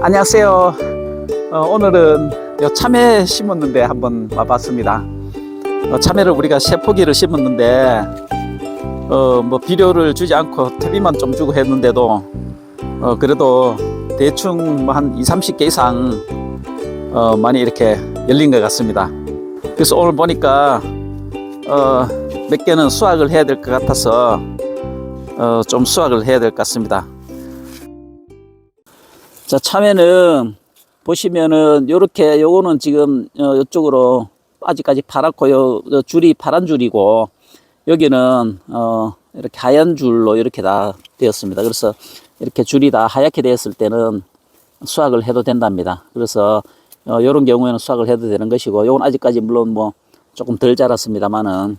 안녕하세요. 어, 오늘은 요 참외 심었는데 한번 와봤습니다. 어, 참외를 우리가 세 포기를 심었는데 어, 뭐 비료를 주지 않고 퇴비만 좀 주고 했는데도 어, 그래도 대충 뭐 한 2, 30개 이상 어, 많이 이렇게 열린 것 같습니다. 그래서 오늘 보니까 어, 몇 개는 수확을 해야 될 것 같아서 어, 좀 수확을 해야 될 것 같습니다. 자, 참외는 보시면은 요렇게 요거는 지금 어, 이쪽으로 아직까지 파랗고 요, 요 줄이 파란 줄이고 여기는 어 이렇게 하얀 줄로 이렇게 다 되었습니다. 그래서 이렇게 줄이 다 하얗게 되었을 때는 수확을 해도 된답니다. 그래서 어 요런 경우에는 수확을 해도 되는 것이고 요건 아직까지 물론 뭐 조금 덜 자랐습니다만은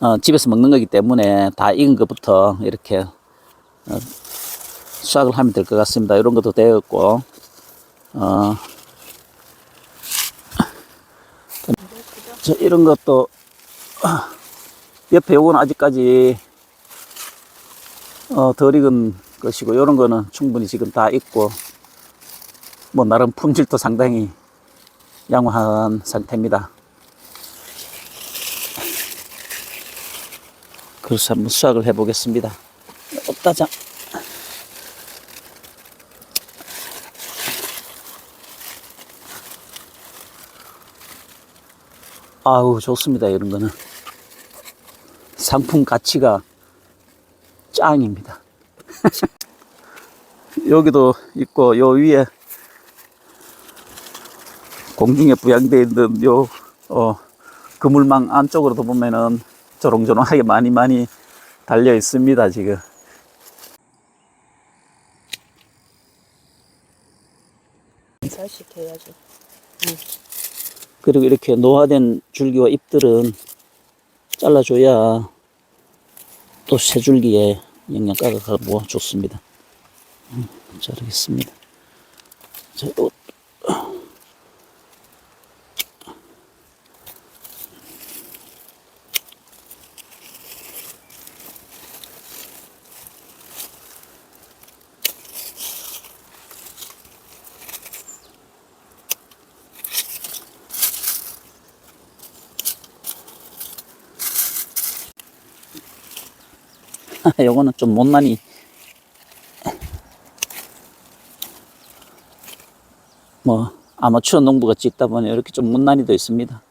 어 집에서 먹는 거기 때문에 다 익은 것부터 이렇게 어, 수확을 하면 될 것 같습니다. 이런 것도 되었고, 어, 저 이런 것도, 옆에 요거는 아직까지, 어, 덜 익은 것이고, 이런 거는 충분히 지금 다 익고, 뭐, 나름 품질도 상당히 양호한 상태입니다. 그래서 한번 수확을 해보겠습니다. 없다자. 아우 좋습니다 이런 거는 상품 가치가 짱입니다. 여기도 있고 요 위에 공중에 부양되어 있는 요 어, 그물망 안쪽으로도 보면은 조롱조롱하게 많이 많이 달려 있습니다 지금. 살식해야지. 그리고 이렇게 노화된 줄기와 잎들은 잘라줘야 또 새 줄기에 영양가가 가고 좋습니다. 음, 자르겠습니다. 자, 요거는 좀 못난이 뭐 아마추어 농부가 찍다 보니 이렇게 좀 못난이도 있습니다.